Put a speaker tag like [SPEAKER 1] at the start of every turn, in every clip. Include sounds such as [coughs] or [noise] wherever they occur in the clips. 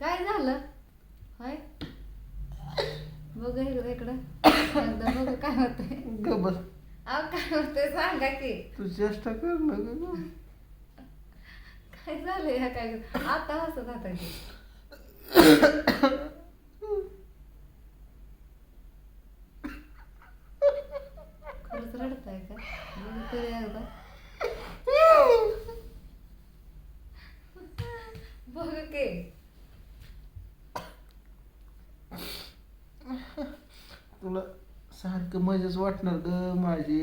[SPEAKER 1] काय झालं? होय? बघ इकडं इकडं. एकदा बघ काय होतंय.
[SPEAKER 2] गबर
[SPEAKER 1] अहो काय होतंय सांगा की.
[SPEAKER 2] तू चेष्टा कर ना ग
[SPEAKER 1] काय झालंय ह्या काय? आता हसत आता की खरंच रडताय का बघू तरी एकदा बघ की
[SPEAKER 2] तुला सारखं मजाच वाटणार ग माझी.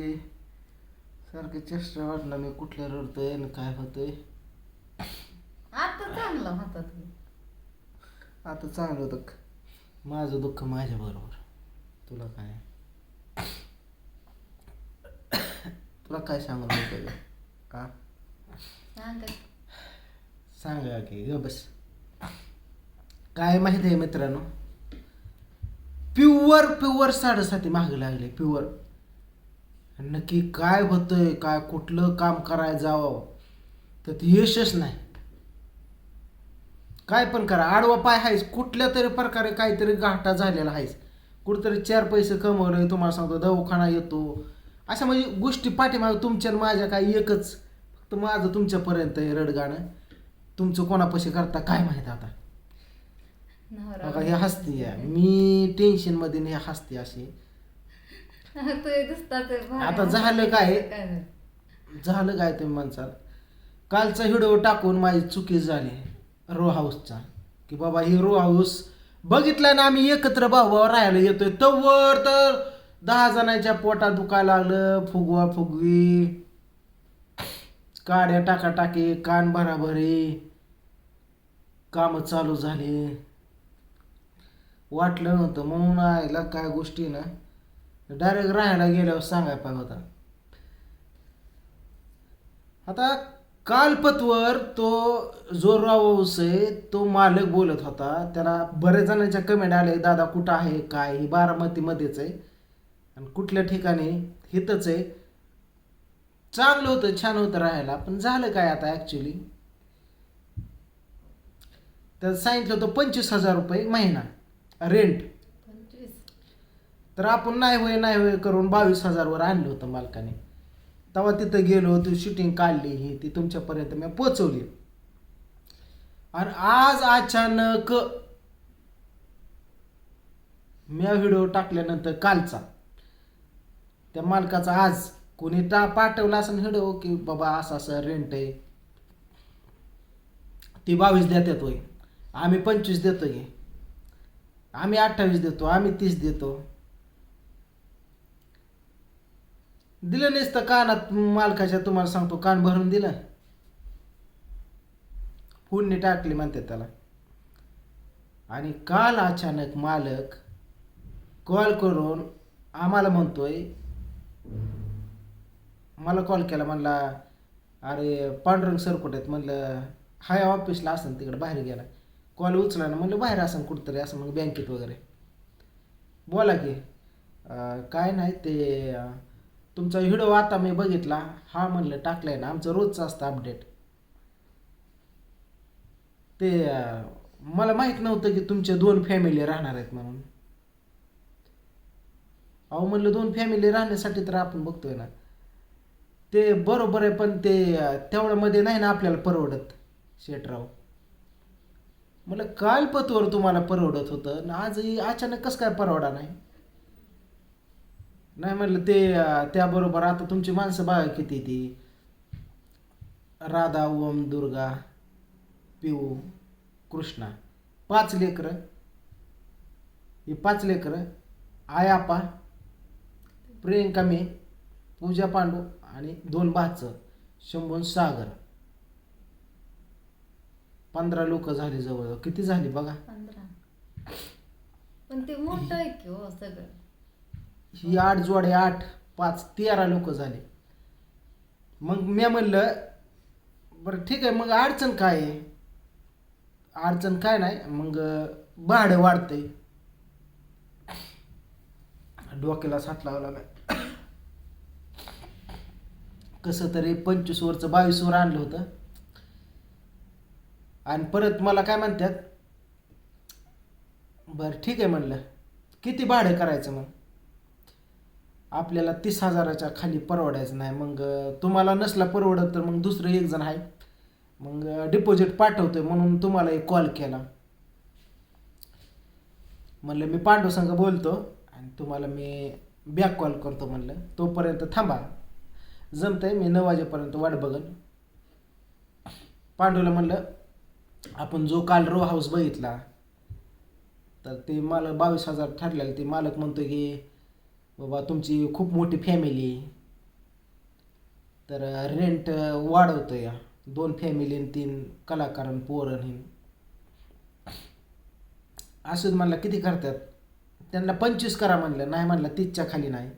[SPEAKER 2] सारखं चेष्टा वाटणार मी कुठल्या रडतोय आणि काय होतंय.
[SPEAKER 1] आता चांगलं
[SPEAKER 2] आता चांगलं दुःख माझं दुःख माझ्या बरोबर. तुला काय? तुला काय सांगू नको का
[SPEAKER 1] सांगा
[SPEAKER 2] सांगा की ग बस. काय माहिती आहे मित्रांनो? प्युअर प्युअर साडेसाती मागे लागले प्युअर. नक्की काय होतंय काय कुठलं काम करायला जावं तर ते यशच नाही. काय पण करा आडवा पाय आहेस कुठल्या तरी प्रकारे काहीतरी घाटा झालेला आहेस कुठेतरी चार पैसे कमवलं तुम्हाला सांगतो दवाखाना येतो. अशा म्हणजे गोष्टी पाठीमागे तुमच्या आणि माझ्या काय एकच फक्त माझं तुमच्यापर्यंत आहे रडगाणं. तुमचं कोणापाशी करता काय माहीत आता? बघा हे हसते आहे. मी टेन्शनमध्ये हे हसते अशी. आता झालं काय? झालं काय तुम्ही म्हणसाल? कालचा व्हिडिओ टाकून माझी चुकी झाली रो हाऊसचा की बाबा ही रो हाऊस बघितला ना आम्ही एकत्र भाऊ राहायला येतोय. तवर तर दहा जणांच्या पोटात दुखायला लागलं फुगवा फुगवी. काड्या टाकाटाकी कान भराभरी काम चालू झाले. वाटलं नव्हतं. म्हणून आयला काय गोष्टी ना डायरेक्ट राहायला गेल्यावर सांगायला पाहिजे होता. आता कालपतवर तो जो राऊस आहे तो मालक बोलत होता. त्याला बरेच जणांच्या कमेंट आले दादा कुठं आहे? काय? ही बारामतीमध्येच आहे. आणि कुठल्या ठिकाणी? हितच आहे. चांगलं होतं छान होतं राहायला. पण झालं काय आता ॲक्च्युली तर सांगितलं होतं पंचवीस हजार रुपये महिना. रेंट तर आपण नाही होय नाही होय करून बावीस हजारवर आणलं होतं मालकाने. तेव्हा तिथं गेलो ती शूटिंग काढली ही ती तुमच्यापर्यंत मी पोचवली आणि आज अचानक मी व्हिडिओ टाकल्यानंतर कालचा. त्या मालकाचा आज कोणी टा पाठवला असं व्हिडिओ की बाबा असं असं रेंट आहे. ती बावीस देतात होय. आम्ही पंचवीस देतोय. आम्ही अठ्ठावीस देतो आम्ही तीस देतो. दिलं नसतं कानात मालकाच्या तुम्हाला सांगतो कान भरून दिलं. फोडणी टाकली म्हणते त्याला. आणि काल अचानक मालक कॉल करून आम्हाला म्हणतोय मला कॉल केला म्हणला अरे पांडुरंग सर कुठे आहेत? म्हणलं हाय ऑफिसला असं तिकडे बाहेर गेला. कॉल उचला ना म्हणलं बाहेर असं कुठंतरी असं मग बँकेत वगैरे. बोला की काय नाही ते तुमचा व्हिडिओ आता मी बघितला हा म्हणलं टाकलाय ना आमचं रोजचं असतं अपडेट ते मला माहीत नव्हतं की तुमचे दोन फॅमिली राहणार आहेत म्हणून. अहो म्हणलं दोन फॅमिली राहण्यासाठी तर आपण बघतोय ना. ते बरोबर आहे पण ते तेवढ्यामध्ये नाही ना आपल्याला परवडत शेटराव मला काल पतवर तुम्हाला परवडत होतं आणि आजही अचानक कसं काय परवडा नाही? नाही म्हणलं ते त्याबरोबर आता तुमची माणसं बघा किती ती? राधा ओम दुर्गा पिऊ कृष्णा. पाच लेकरं. ही पाच लेकरं. आयापा प्रियंका मे पूजा पांडू आणि दोन भाचं शंभून सागर. पंधरा लोक झाली जवळ. किती झाली बघा?
[SPEAKER 1] पंधरा. पण ते मोठं आहे की हो सगळं?
[SPEAKER 2] ही आठ जोडे आठ पाच तेरा लोक झाले. मग मी म्हणलं बरं ठीक आहे मग अडचण काय आहे? अडचण काय नाही मग भाडं वाढतंय. डोक्याला हात लावला काय कसं तरी पंचवीस वरचं बावीस वर आणलं होतं. आणि परत मला काय म्हणतात? बरं ठीक आहे म्हणलं. किती भाडं करायचं मग? आपल्याला तीस हजाराच्या खाली परवडायचं नाही. मग तुम्हाला नसला परवडत तर मग दुसरं एक जण आहे. मग डिपॉझिट पाठवतोय म्हणून तुम्हाला एक कॉल केला. म्हणलं मी पांडव संघ बोलतो आणि तुम्हाला मी बॅक कॉल करतो म्हणलं. तोपर्यंत थांबा. जमतंय मी नऊ वाजेपर्यंत वाट बघन. पांडूला म्हणलं आपण जो काल रो हाऊस बघितला तर ते मालक बावीस हजार ठरलेलं ते मालक म्हणतो की बाबा तुमची खूप मोठी फॅमिली तर रेंट वाढवतो या दोन फॅमिली आणि तीन कलाकार आणि पोरण हे [coughs] असंच म्हणलं किती करतात? त्यांना पंचवीस करा म्हणलं नाही म्हणलं तीसच्या खाली नाही.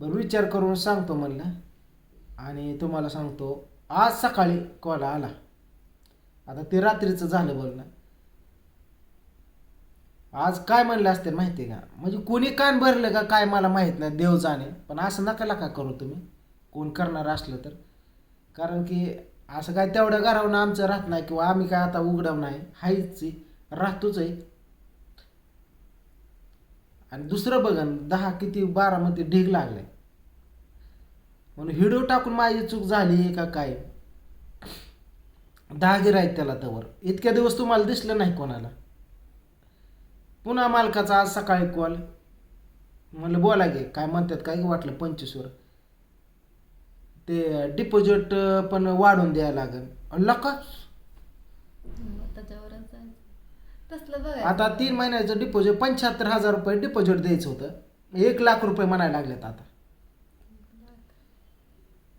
[SPEAKER 2] बरं विचार करून सांगतो म्हणलं. आणि तुम्हाला सांगतो आज सकाळी कॉल आला. आता ते रात्रीचं झालं बोलणं आज काय म्हणलं असते माहिती आहे का? म्हणजे कोणी कान भरलं का काय मला माहीत नाही देव जाणे. पण असं नका का करू तुम्ही. कोण करणार असलं तर. कारण की असं काय तेवढं घरावणं आमचं राहत नाही किंवा आम्ही काय आता उघडव नाही. हायच राहतोच आहे. आणि दुसरं बघन दहा किती बारामध्ये ढीग लागले. म्हणून हिडो टाकून माझी चूक झाली का काय? दहा आहेत त्याला तवर. इतक्या दिवस तुम्हाला दिसलं नाही कोणाला. पुन्हा मालकाचा आज सकाळी कॉल म्हणलं बोला गे काय म्हणतात काय वाटलं पंचवीसवर? ते डिपॉझिट पण वाढून द्यायला लागेल. लका आता तीन महिन्याचं डिपॉझिट पंच्याहत्तर हजार रुपये डिपॉझिट द्यायचं होतं. एक लाख रुपये म्हणायला लागलेत आता.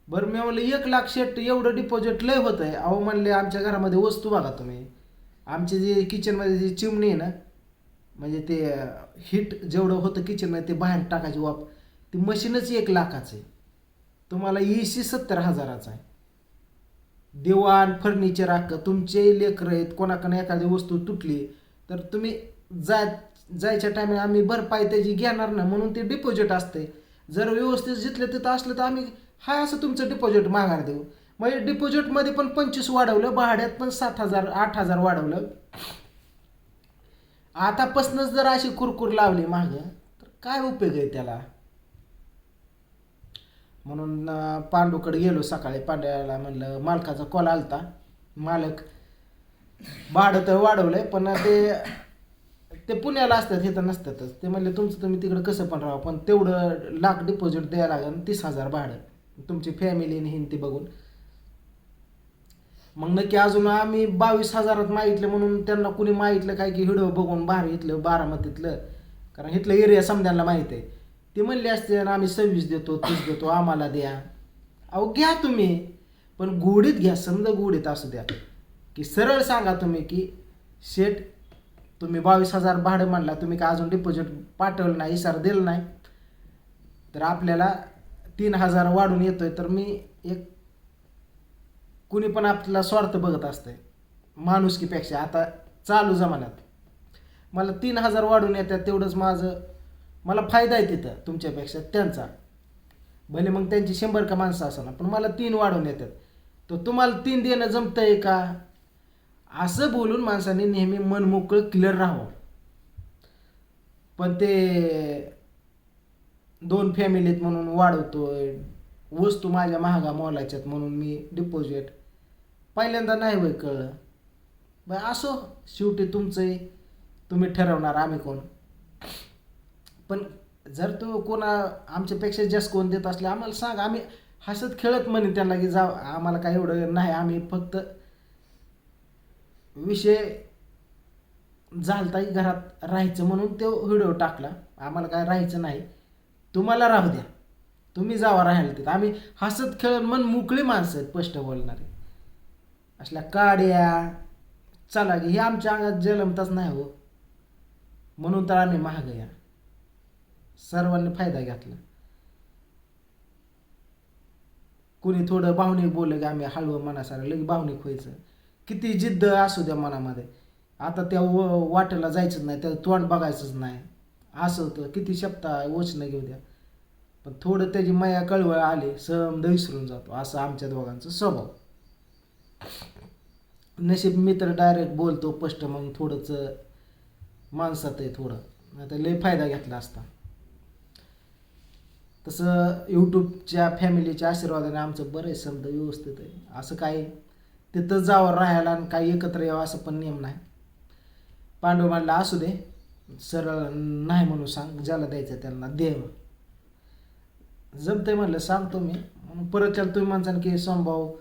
[SPEAKER 2] बरं मी म्हणलं एक लाख शेट एवढं डिपॉझिट लय होत आहे अहो म्हणले आमच्या घरामध्ये वस्तू बघा तुम्ही. आमची जी किचनमध्ये जी चिमणी आहे ना म्हणजे ते हिट जेवढं होतं किचनमध्ये ते बाहेर टाकायची वाप. ती मशीनच एक लाखाचं आहे. तुम्हाला एसी सत्तर हजाराचा आहे. दिवाण फर्निचर अक्क तुमचे लेकरं आहेत कोणाकडे एखादी वस्तू तुटली तर तुम्ही जाय जायच्या टायमिंग आम्ही भरपाई त्याची घेणार ना म्हणून ते डिपॉझिट असते जर व्यवस्थित जिथलं तिथं असलं तर आम्ही हाय असं तुमचं डिपॉझिट माघार देऊ. म्हणजे डिपॉझिटमध्ये पण पंचवीस वाढवलं भाड्यात पण सात हजार आठ हजार वाढवलं. आतापासूनच जर अशी कुरकुर लावली माग तर काय उपयोग आहे त्याला? म्हणून पांडूकडे गेलो सकाळी. पांड्याला म्हणलं मालकाचा कॉल आलता. मालक भाडं तर वाढवलंय पण ते ते पुण्याला असतात हे तर नसतातच. ते म्हणले तुमचं तुम्ही तिकडे कसं पण राहा पण तेवढं लाख डिपॉझिट द्यायला लागेल तीस हजार भाडं. तुमची फॅमिली हिन ती बघून. मग नक्की अजून आम्ही बावीस हजारात मागितलं म्हणून त्यांना कुणी मागितलं काय की हिडो बघून बाहेर इथलं बारामतीतलं. कारण इथलं एरिया समजायला माहीत आहे. ते म्हणले असते ना आम्ही सव्वीस देतो तीस देतो आम्हाला द्या. अहो घ्या तुम्ही. पण गोडीत घ्या समजा गोडीत असू द्या. की सरळ सांगा तुम्ही की शेट तुम्ही बावीस हजार भाडं म्हणला तुम्ही का अजून डिपॉझिट पाठवलं नाही इशारा दिला नाही? तर आपल्याला तीन हजार वाढून येतोय तर मी एक कुणी पण आपला स्वार्थ बघत असतंय माणुसकीपेक्षा. आता चालू जमान्यात मला तीन हजार वाढून येतात तेवढंच माझं मला फायदा आहे तिथं तुमच्यापेक्षा त्यांचा. भले मग त्यांची शंभर का माणसं असणार पण मला तीन वाढून येतात तर तुम्हाला तीन देणं जमतंय का? असं बोलून माणसाने नेहमी मन मोकळं क्लिअर राहावं. पण ते दोन फॅमिलीत म्हणून वाढवतोय. वस्तू माझ्या महागा मोलाच्यात म्हणून मी डिपॉझिट पहिल्यांदा नाही वय कळलं. बाय असो. शेवटी तुमचंही तुम्ही ठरवणार आम्ही कोण. पण जर तो कोणा आमच्यापेक्षा जास्त कोण देत असले आम्हाला सांग आम्ही हसत खेळत म्हणे त्यांना की जा आम्हाला काय एवढं नाही आम्ही फक्त विषय झालताही घरात राहायचं म्हणून तो व्हिडिओ टाकला. आम्हाला काय राहायचं नाही. तुम्हाला राहू द्या. तुम्ही जावा राहायला तिथं. आम्ही हसत खेळत मन मोकळी माणसं आहेत स्पष्ट बोलणारे. असल्या काड्या चला की हे आमच्या अंगात जलमताच नाही हो. म्हणून तर आम्ही महाग या. सर्वांनी फायदा घेतला. कुणी थोडं भावनिक बोललं की आम्ही हळवं मनासारं लगेच भावनिक व्हायचं. किती जिद्द असू द्या मनामध्ये. आता त्या व वाटेला जायचंच नाही त्याचं तोंड बघायचंच नाही. असं होतं. किती शब्द वचनं घेऊ द्या. पण थोडं त्याची माया कळवळ आली समद विसरून जातो. असं आमच्या दोघांचा स्वभाव. नशीब मित्र डायरेक्ट बोलतो स्पष्ट मग थोडंच माणसात आहे थोडं. नाही तर लय फायदा घेतला असता. तसं यूट्यूबच्या फॅमिलीच्या आशीर्वादाने आमचं बरं आहे समजा व्यवस्थित आहे. असं काय तिथं जावं राहायला आणि काही एकत्र यावं असं पण नियम नाही. पांडव म्हणला असू दे. सरळ नाही म्हणून सांग ज्याला द्यायचं त्यांना देव जमतंय म्हणलं सांगतो मी. मग परत त्याला तुम्ही म्हणसान की सोमभाऊ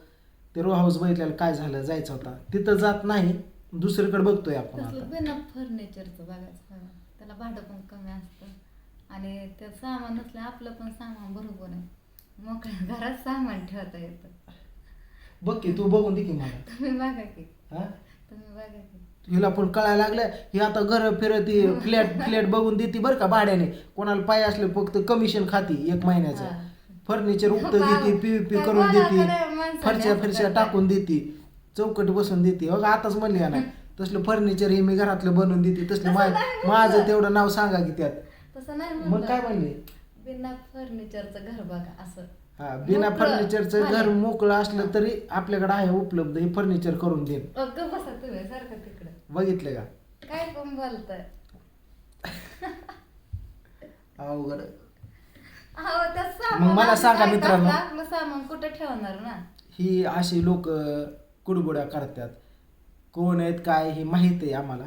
[SPEAKER 2] ते रो हाऊस बघितल्याला काय झालं? जायचं होता. तिथं जात नाही दुसरीकडे बघतोय आपण
[SPEAKER 1] तसलं
[SPEAKER 2] आता.
[SPEAKER 1] बिना फर्निचरचं बघायचं. त्याला भाडं पण कमी असतं. आणि ते सामान नसलं आपलं पण सामान बरोबर आहे. मोकळ्या घरात सामान ठेवता येतं.
[SPEAKER 2] बघ की तू बघून दे की मला.
[SPEAKER 1] तुम्ही बघा की.
[SPEAKER 2] हा? हिला पण कळायला लागलं ही आता घर फिरती फ्लॅट फ्लॅट बघून देते बरं का भाड्याने. कोणाला पाय असले फक्त कमिशन खाती एक महिन्याचं. फर्निचर
[SPEAKER 1] बाबा,
[SPEAKER 2] देते पीव्हीपी करून देते. फरच्या फिरच्या. टाकून देते. चौकट बसून देते. बघा आताच म्हणली का नाही तसलं फर्निचर हे मी घरातलं बनवून देते तसलं. माझं तेवढं नाव सांगा की त्यात.
[SPEAKER 1] तसं नाही
[SPEAKER 2] मग. काय म्हणले?
[SPEAKER 1] बिना फर्निचरचं घर बघा असं.
[SPEAKER 2] हा बिना
[SPEAKER 1] मोकळं.
[SPEAKER 2] फर्निचरचं घर. मोकळं असलं तरी आपल्याकडे आहे उपलब्ध हे फर्निचर करून देईन.
[SPEAKER 1] अग बसा तुम्ही सारखं तिकडं.
[SPEAKER 2] बघितलं का?
[SPEAKER 1] काय पण बोलताय?
[SPEAKER 2] अवघड.
[SPEAKER 1] अहो, त्या
[SPEAKER 2] मग मला सांगा
[SPEAKER 1] काय
[SPEAKER 2] मित्रांनो.
[SPEAKER 1] असलं, आपलं सामान कुठं ठेवणार ना?
[SPEAKER 2] ही अशी लोक कुडबुड्या करतात. कोण आहेत काय हे माहीत आहे आम्हाला.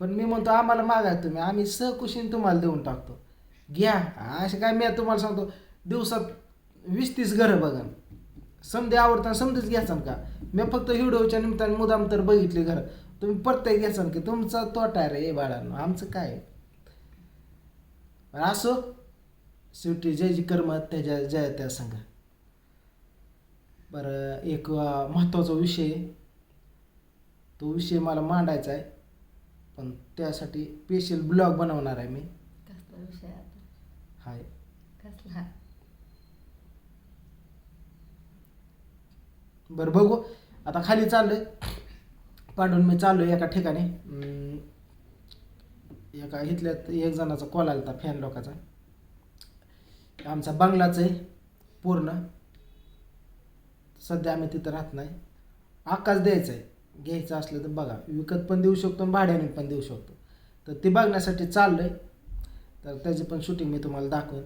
[SPEAKER 2] पण मी म्हणतो आम्हाला मागा तुम्ही. आम्ही सहकुशीन तुम्हाला देऊन टाकतो. घ्या. असे काय मी तुम्हाला सांगतो दिवसात वीस तीस घरं बघा. समधे आवडता समधीच घ्यासान का? मी फक्त हिडोच्या निमित्ताने मुदाम तर बघितली घरं. तुम्ही प्रत्येक घ्यासान की? तुमचा तोटा आहे रे बाळांनो. आमचं काय? आहे? असो शेवटी जय जी कर्म त्याच्या जय त्या सांगा बरं एक महत्त्वाचा विषय. आहे. तो विषय मला मांडायचा आहे. पण त्यासाठी स्पेशल ब्लॉग बनवणार आहे मी.
[SPEAKER 1] विषय
[SPEAKER 2] हाय
[SPEAKER 1] कसला?
[SPEAKER 2] बरं बघू. आता खाली चाललोय. पांडून मी चाललोय एका ठिकाणी. एका इथल्यात एक जणाचा कॉल आला होता फॅन लोकाचा. आमचा बंगलाच आहे पूर्ण. सध्या आम्ही तिथं राहत नाही. आकाश द्यायचं आहे. घ्यायचं असलं तर बघा. विकत पण देऊ शकतो आणि भाड्याने पण देऊ शकतो. तर ते बघण्यासाठी चाललंय. तर त्याची पण शूटिंग मी तुम्हाला दाखवेन.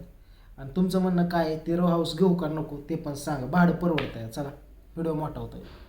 [SPEAKER 2] आणि तुमचं म्हणणं काय आहे ते रो हाऊस घेऊ का नको ते पण सांगा. भाडं परवडतं आहे चला व्हिडिओ मोठा आहे